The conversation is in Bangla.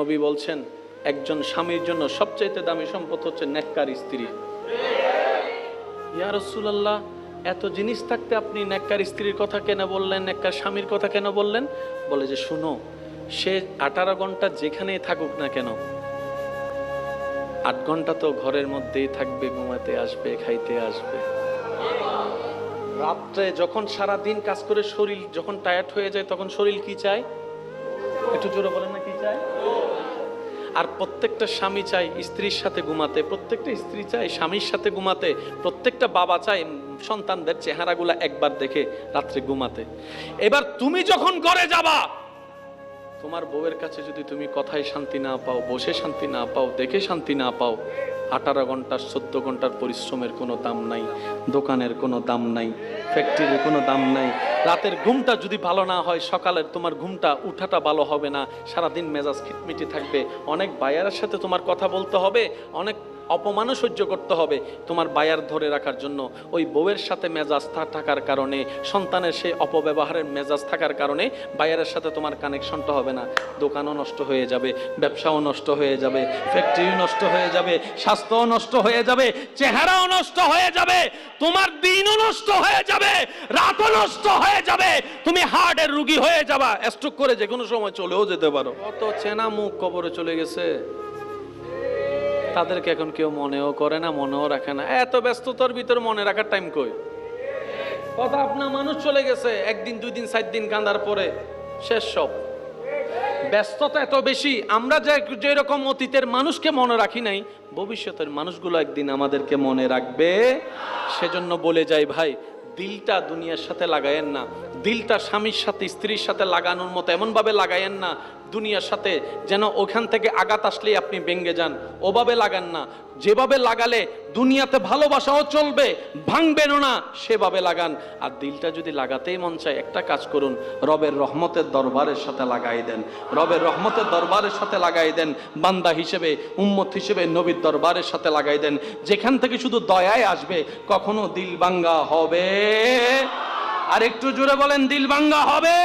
নবী বলছেন, একজন স্বামীর জন্য সবচাইতে দামি সম্পদ হচ্ছে নেককার স্ত্রী। ইয়া রসুলাল্লাহ, এত জিনিস থাকতে আপনি নেককার স্ত্রীর কথা কেন বললেন, নেককার স্বামীর কথা কেন বললেন? বলে যে, শুনো, সে আঠারো ঘণ্টা যেখানেই থাকুক না কেন, আট ঘণ্টা তো ঘরের মধ্যেই থাকবে, ঘুমাতে আসবে, খাইতে আসবে। রাত্রে যখন সারা দিন কাজ করে শরীর যখন টায়ার্ড হয়ে যায়, তখন শরীর কি চায়? একটু জোরে বলেন না আর প্রত্যেকটা স্বামী চায় স্ত্রীর সাথে ঘুমাতে, প্রত্যেকটা স্ত্রী চায় স্বামীর সাথে ঘুমাতে, প্রত্যেকটা বাবা চায় সন্তানদের চেহারাগুলা একবার দেখে রাত্রে ঘুমাতে। এবার তুমি যখন ঘরে যাবা, তোমার বউয়ের কাছে যদি তুমি কথায় শান্তি না পাও, বসে শান্তি না পাও, দেখে শান্তি না পাও, আঠারো ঘণ্টার চোদ্দ ঘণ্টার পরিশ্রমের কোনো দাম নাই, দোকানের কোনো দাম নাই ফ্যাক্টরির কোনো দাম নাই রাতের ঘুমটা যদি ভালো না হয়, সকালের তোমার ঘুমটা, উঠাটা ভালো হবে না। সারাদিন মেজাজ খিটমিটি থাকবে। অনেক বায়ারের সাথে তোমার কথা বলতে হবে, অনেক অপমানও সহ্য করতে হবে তোমার বায়ার ধরে রাখার জন্য। ওই বউয়ের সাথে মেজাজ থাকার কারণে, সন্তানের সেই অপব্যবহারের মেজাজ থাকার কারণে বায়ারের সাথে তোমার কানেকশনটা হবে না। দোকানও নষ্ট হয়ে যাবে, ব্যবসাও নষ্ট হয়ে যাবে, ফ্যাক্টরিও নষ্ট হয়ে যাবে, স্বাস্থ্যও নষ্ট হয়ে যাবে, চেহারাও নষ্ট হয়ে যাবে, তোমার দিনও নষ্ট হয়ে যাবে, রাতও নষ্ট হয়ে যাবে, তুমি হার্টের রুগী হয়ে যাবা। স্ট্রোক করে যে কোনো সময় চলেও যেতে পারো। কত চেনা মুখ কবরে চলে গেছে। তাদেরকে এখন কেউ মনেও করে না, মনেও রাখে না। এত ব্যস্ততার ভিতর মনে রাখার টাইম কই? কথা আপনার মানুষ চলে গেছে, একদিন দুই দিন চার দিন কান্দার পরে শেষ সব। ব্যস্ততা এত বেশি, আমরা যে, যেরকম অতীতের মানুষকে মনে রাখি নাই, ভবিষ্যতের মানুষগুলো একদিন আমাদেরকে মনে রাখবে। সেজন্য বলে যাই, ভাই, দিলটা দুনিয়ার সাথে লাগায়েন না দিলটা স্বামীর সাথে, স্ত্রীর সাথে লাগানোর মতো এমনভাবে লাগায়েন না, দুনিয়ার সাথে, যেন ওখান থেকে আঘাত আসলেই আপনি ভেঙ্গে যান। ওভাবে লাগান না। যেভাবে লাগালে দুনিয়াতে ভালোবাসাও চলবে, ভাঙবেনও না, সেভাবে লাগান। আর দিলটা যদি লাগাতেই মন চায়, একটা কাজ করুন, রবের রহমতের দরবারের সাথে লাগাই দেন। রবের রহমতের দরবারের সাথে লাগাই দেন। বান্দা হিসেবে, উম্মত হিসেবে, নবীর দরবারের সাথে লাগাই দেন। যেখান থেকে শুধু দয়ায় আসবে, কখনো দিল ভাঙ্গা হবে। আর একটু জোরে বলেন দিল ভাঙ্গা হবে।